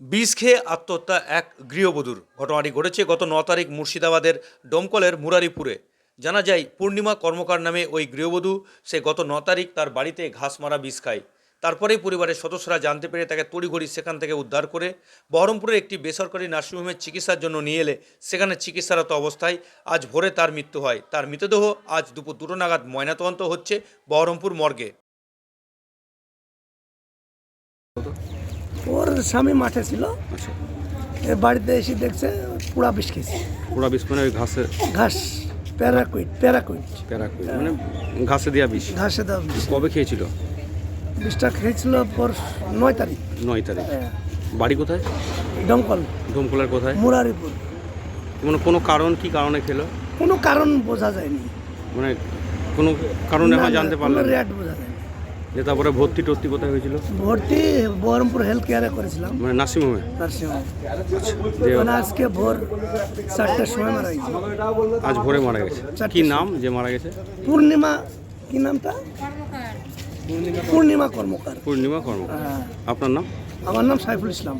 বিষ খেয়ে আত্মহত্যা এক গৃহবধূর ঘটনাটি ঘটেছে গত ন তারিখ মুর্শিদাবাদের ডমকলের মুরারিপুরে। জানা যায়, পূর্ণিমা কর্মকার নামে ওই গৃহবধূ, সে গত ন তারিখ তার বাড়িতে ঘাস মারা বিষ খায়। তারপরেই পরিবারের সদস্যরা জানতে পেরে তাকে তড়িঘড়ি সেখান থেকে উদ্ধার করে বহরমপুরের একটি বেসরকারি নার্সিংহোমের চিকিৎসার জন্য নিয়ে এলে। সেখানে চিকিৎসারত অবস্থায় আজ ভোরে তার মৃত্যু হয়। তার মৃতদেহ আজ দুপুর দুটো নাগাদ ময়নাতদন্ত হচ্ছে বহরমপুর মর্গে। ওর স্বামী মাঠে ছিল। আচ্ছা। এ বাড়িতে এসে দেখছে পুরা বিষ খেয়েছে পুরা বিষ মানে ওই ঘাসে ঘাস প্যারাকুইট প্যারাকুইট। প্যারাকুই মানে ঘাসে দেওয়া বিষ। ঘাসে দেওয়া বিষ। কবে খেয়েছিল? বিষটা খেয়েছিল পর নয় তারিখ। নয় তারিখ। হ্যাঁ, বাড়ি কোথায়? দমকল। ডোমকলার কোথায়? মুরারিপুর। মানে কোনো কারণ কি কারণে খেলো? কোনো কারণ বোঝা যায়নি। মানে কোনো কারণে আমার জানতে পারলাম? রেট বোঝা যায়নি। যে তারপরে ভর্তি টর্তি কোথায় হয়েছিল? ভর্তি বহরমপুর হেলথ কেয়ারে করেছিলাম। মানে নার্সিংহোমে? নার্সিংহোম। মানে আজকে ভোর চারটার সময় মারা গেছে। আজ ভোরে মারা গেছে। কি নাম যে মারা গেছে? পূর্ণিমা কি নামটা? পূর্ণিমা কর্মকার। পূর্ণিমা কর্ম হ্যাঁ, আপনার নাম? আমার নাম সাইফুল ইসলাম।